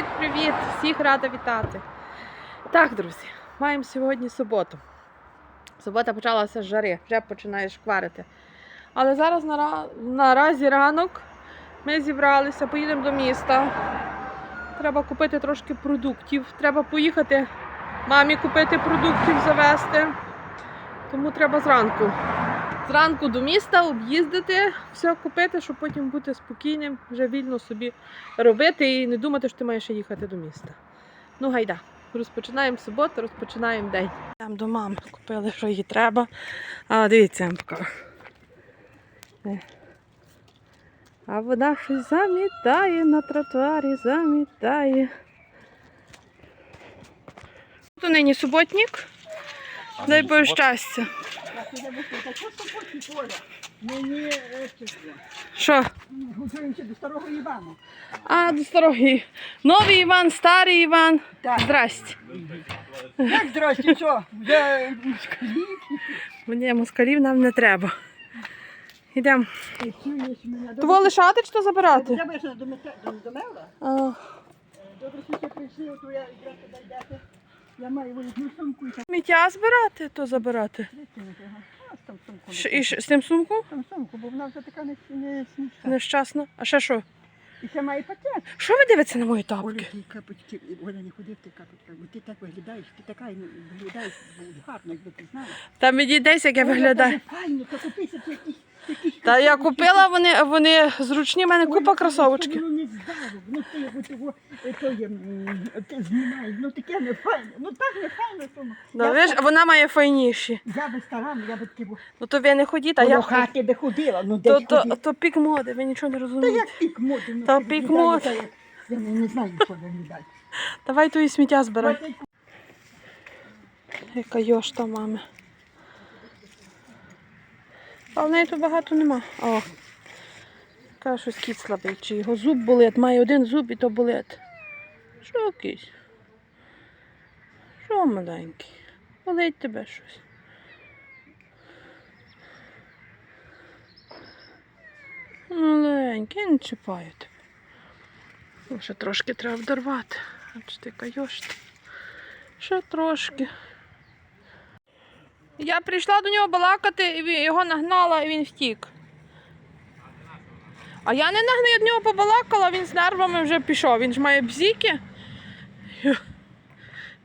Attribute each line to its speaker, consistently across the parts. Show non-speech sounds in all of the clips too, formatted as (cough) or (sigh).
Speaker 1: Привіт, привіт! Всіх рада вітати. Так, друзі, маємо сьогодні суботу. Субота почалася з жари, вже починає шкварити. Але зараз нара... наразі ранок ми зібралися, поїдемо до міста. Треба купити трошки продуктів. Треба поїхати мамі купити продуктів, завести. Тому треба зранку. Зранку до міста об'їздити, все купити, щоб потім бути спокійним, вже вільно собі робити і не думати, що ти маєш їхати до міста. Ну, гайда. Розпочинаємо суботу, розпочинаємо день. Йдемо до мами, купили, що їй треба. А дивіться, я вам покажу. Е. А вода щось замітає на тротуарі, замітає. Тут нині суботник. Дай Боже щастя.
Speaker 2: Мені
Speaker 1: Що?
Speaker 2: готуємося до старого Івана.
Speaker 1: А, до старої. Новий Іван, старий Іван.
Speaker 2: Так.
Speaker 1: Здрасте.
Speaker 2: Як здрасте, що? Вже
Speaker 1: Мені москалів нам не треба. Йдемо. Того лишати чи то забирати?
Speaker 2: Ж до Мела? Добре, що прийшли, то я якраз туди йдете. Я маю велику сумку
Speaker 1: сміття збирати, то забирати.
Speaker 2: притягнути. Ага. А, там сумку.
Speaker 1: Ш- і ш- з тим сумку?
Speaker 2: Там сумку, бо вона вже така не, не смішна.
Speaker 1: Нещасно. А ще що?
Speaker 2: І ще має пакет.
Speaker 1: Що ви дивитеся на мої
Speaker 2: Оля,
Speaker 1: тапки?
Speaker 2: ти капочки, Оля, не ходи в тих капочках, бо ти так виглядаєш, ти така виглядаєш гарно, якби ти знала.
Speaker 1: Там мені десь, як я
Speaker 2: Оля,
Speaker 1: виглядаю.
Speaker 2: каже, Файно, то купися ти якісь
Speaker 1: Та я купила, вони, вони зручні, в мене купа.
Speaker 2: Не здорово, ну ти його е, то є, ти знімаєш, ну таке не файно, ну так не файно тому.
Speaker 1: Да,
Speaker 2: я,
Speaker 1: вона має файніші.
Speaker 2: я би старана, я би таки,
Speaker 1: Ну то ви не ходіть, а я
Speaker 2: я хати би ходила, ну
Speaker 1: то,
Speaker 2: десь
Speaker 1: то,
Speaker 2: ходила.
Speaker 1: то пік моди, ви нічого не
Speaker 2: Та
Speaker 1: розумієте.
Speaker 2: як пік моди, ну
Speaker 1: Та
Speaker 2: ти
Speaker 1: пік моди.
Speaker 2: Я не, не знаю, що виглядає.
Speaker 1: Давай то і сміття збирай. Яка йошта мами. А в неї тут багато нема. О. Каже, щось кіт слабий, чи його зуб болить, має один зуб і то болить. Що якийсь? Що маленький? Болить тебе щось. Маленький, не чіпаю тебе. Ще трошки треба вдорвати. Бачите, яка йошта. Ще трошки. Я прийшла до нього балакати, і його нагнала, і він втік. А я не нагну, я до нього побалакала, він з нервами вже пішов. Він ж має бзіки. Йо-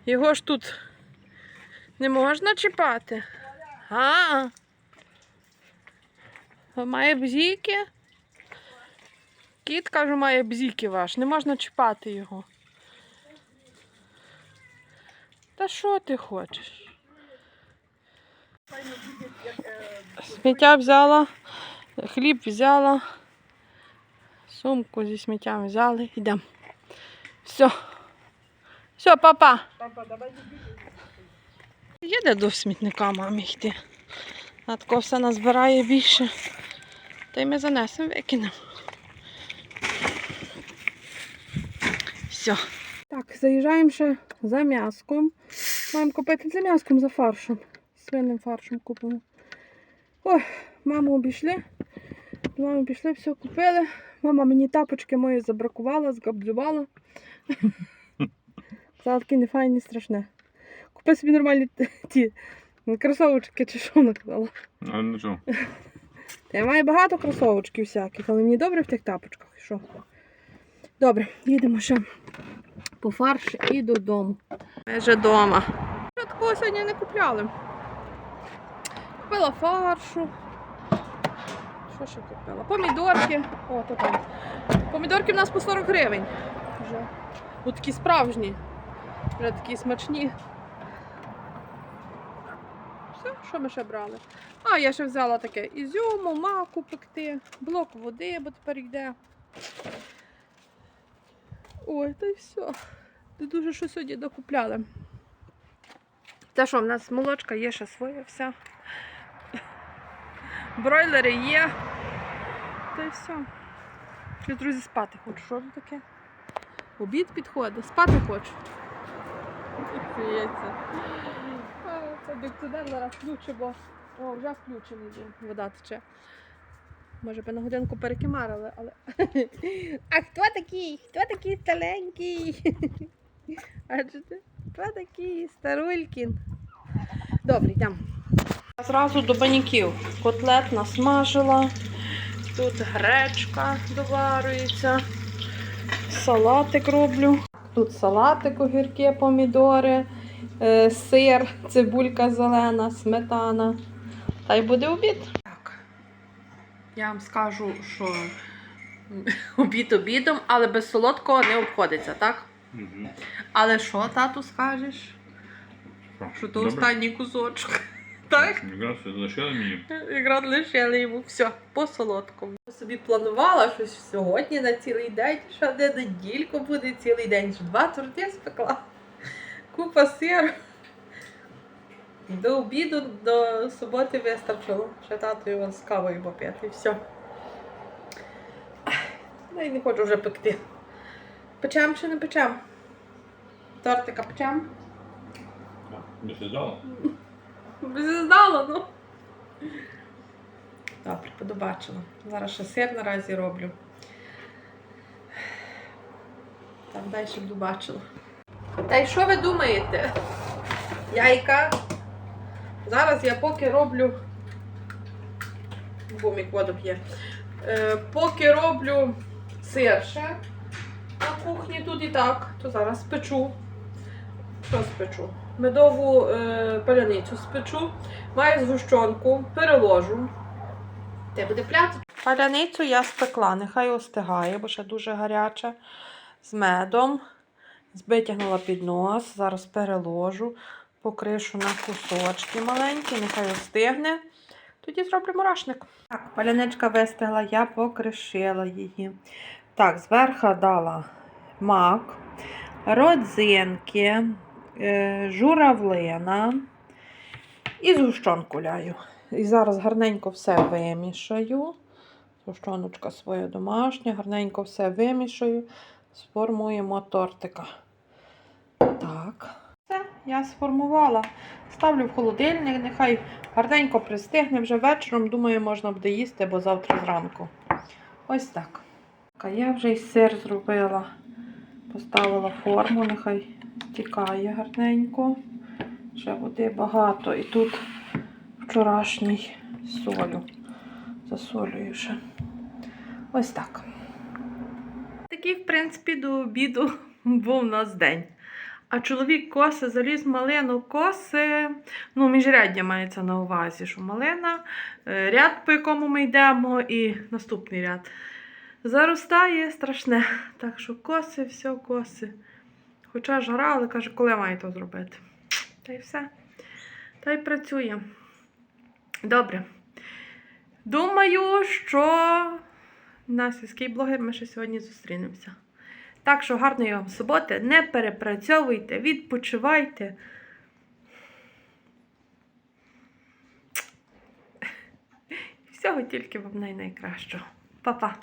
Speaker 1: Його ж тут не можна чіпати. А. Має бзіки. Кіт, кажу, має бзіки ваш. Не можна чіпати його. Та що ти хочеш? Сміття взяла, хліб взяла, сумку зі сміттям взяли, йдемо. Все. Все, папа. Їде до смітника мамі йти. Тако все назбирає більше. Та й ми занесемо, викинемо. Все. Так, заїжджаємо ще за м'яском. Маємо купити за м'яском, за фаршем. Свинним фаршем купимо. Ой, маму обійшли. До мами пішли, все купили. Мама мені тапочки мої забракувала, згаблювала. (laughs) Сказала, такі не файні, страшне. Купи собі нормальні ті кросовочки чи що вона казала.
Speaker 3: А ну що? (laughs)
Speaker 1: Я маю багато кросовочків всяких, але мені добре в тих тапочках. Що? Добре, їдемо ще по фарш і додому. Ми вже вдома. Що такого сьогодні не купляли? Купила фаршу. Що ще купила? Помідорки. О, то там. Помідорки в нас по 40 гривень. Вже. Ось такі справжні. Вже такі смачні. Все, що ми ще брали? А, я ще взяла таке ізюму, маку пекти, блок води, бо тепер йде. Ой, та й все. Ти дуже що сьогодні докупляли. Та що, в нас молочка є ще своя вся. Бройлери є. Та й все. Я, друзі, спати хочу. Що це таке? Обід підходить. Спати хочу. А, зараз включимо. О, вже включений він, вода тече. Може би на годинку перекимарили, але. (laughs) А хто такий? Хто такий старенький? (laughs) Бачите? Хто такий старулькін? Добре, йдемо. Зразу до баняків. Котлет насмажила. Тут гречка доварюється. Салатик роблю. Тут салатик, огірки, помідори, е, сир, цибулька зелена, сметана. Та й буде обід. Так. Я вам скажу, що обід обідом, але без солодкого не обходиться, так?
Speaker 3: Угу.
Speaker 1: Але що, тату, скажеш? Що то останній кусочок. Так?
Speaker 3: Якраз лишили мені.
Speaker 1: Якраз лишили йому все по солодкому. Я собі планувала щось сьогодні на цілий день, що де недільку буде цілий день. Що Два торти спекла, купа сиру. До обіду, до суботи вистачило. Ще тато його з кавою попити і все. Ну і не хочу вже пекти. Печем чи не печем? Тортика печем?
Speaker 3: Не сідала? (laughs)
Speaker 1: Би здало, ну. Добре, подобачила. Зараз ще сир наразі роблю. Там далі буду бачила. Та й що ви думаєте? Яйка. Зараз я поки роблю. Бумік воду п'є. Е, поки роблю сир ще на кухні тут і так, то зараз спечу. Що спечу? Медову е, паляницю спечу, маю згущенку, переложу. Те буде пляти. Паляницю я спекла, нехай остигає, бо ще дуже гаряча. З медом. Витягнула під нос, зараз переложу, покришу на кусочки маленькі, нехай остигне. Тоді зроблю мурашник. Так, паляничка вистигла, я покришила її. Так, зверху дала мак, родзинки, журавлина і згущенку ляю. І зараз гарненько все вимішаю. Згущеночка своя домашня, гарненько все вимішаю, сформуємо тортика. Так, все, я сформувала. Ставлю в холодильник, нехай гарненько пристигне вже вечором. Думаю, можна буде їсти, бо завтра зранку. Ось так. Я вже й сир зробила. Поставила форму, нехай стікає гарненько. Ще води багато. І тут вчорашній солю. Засолюю ще. Ось так. Такий, в принципі, до обіду був у нас день. А чоловік коси заліз малину коси. Ну, міжряддя мається на увазі, що малина, е, ряд, по якому ми йдемо, і наступний ряд. Заростає страшне. Так що коси, все коси. Хоча жара, але каже, коли має то зробити. Та й все. Та й працює. Добре. Думаю, що на сільський блогер ми ще сьогодні зустрінемося. Так що гарної вам суботи, не перепрацьовуйте, відпочивайте. Всього тільки вам най-найкращого. Па-па!